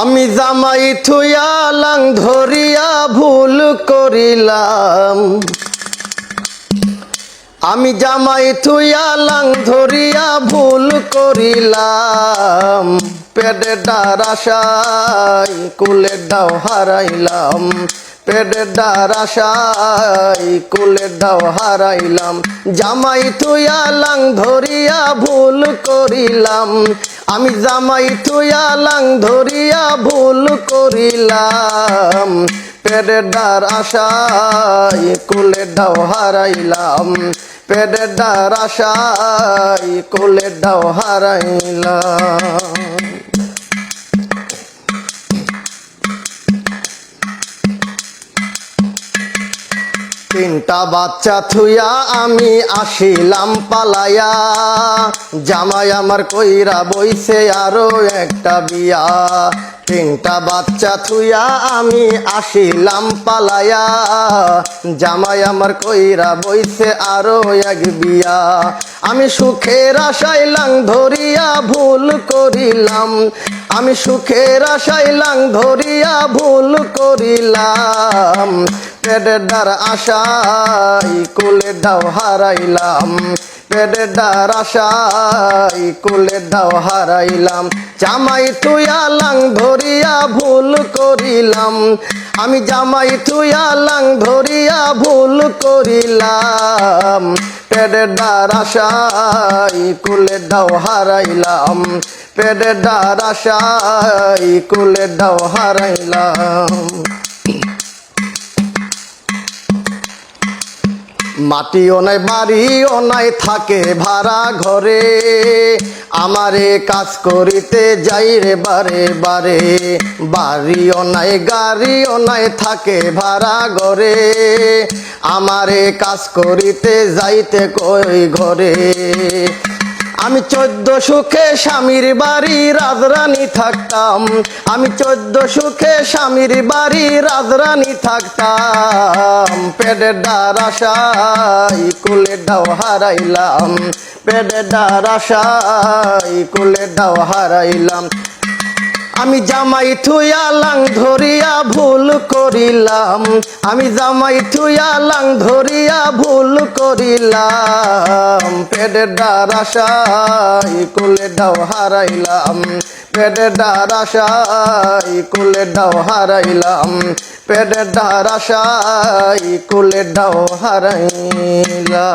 আমি জামাই থুয়া লাং ধরিয়া ভুল করিলাম। আমি জামাই থুয়া লাং ধরিয়া ভুল করিলাম। পেটে ডার আশাই কুলে ডাও হারাইলাম। পেটে ডার আশাই কুলে ডাও হারাইলাম। জামাই থুয়া লাং ধরিয়া ভুল করিলাম। আমি জামাই থুয়া লাং ধরিয়া ভুল করিলাম। পেটে ডার আশাই কুলে ডাও হারাইলাম। পেটে ডার আশাই কুলে ডাও হারাইলাম। তিনটা বাচ্চা থুয়া আমি আসিলাম পালায়া জামাই আমার কইরা বইছে আরও একটা বিয়া। তিনটা বাচ্চা থুয়া আমি আসিলাম পালায়া জামাই আমার কইরা বইছে আরও এক বিয়া। আমি সুখের আশায় লাং ধরিয়া ভুল করিলাম। আমি সুখের আশায় লাং ধরিয়া ভুল করিলাম। পেটের ডার আশাই কোলে ডাও হারাইলাম। পেটের ডার আশাই কোলে ডাও হারাইলাম। জামাই তুইয়া লাং ধরিয়া ভুল করিলাম। আমি জামাই তুইয়া লাং ধরিয়া ভুল করিলাম। পেটের ডার আশাই কোলে ডাও হারাইলাম। পেটের ডার আশাই কোলে ডাও হারাইলাম। মাটিও নাই, বাড়িও নাই, থাকে ভাড়া ঘরে। আমারে কাজ করিতে যাই রে বারে বারে। বাড়িও নাই, গাড়িও নাই, থাকে ভাড়া ঘরে। আমারে কাজ করিতে যাইতে কই ঘরে? আমি চোদ্দ সুখে স্বামীর বাড়ি, রাজরানী থাকতাম। আমি চোদ্দ সুখে স্বামীর বাড়ি, রাজরানী থাকতাম। পেটে ডার আশাই কুলে ডাও হারাইলাম। পেটে ডার আশাই কুলে ডাও হারাইলাম। আমি জামাই থুয়া লাং ধরিয়া ভুল করিলাম। আমি জামাই থুয়া লাং ধরিয়া ভুল করিলাম। পেটে ডার আশাই কোলে ডাও হারাইলাম। পেটে ডার আশাই কোলে ডাও হারাইলাম। পেটে ডার আশাই কোলে ডাও হারাইলাম।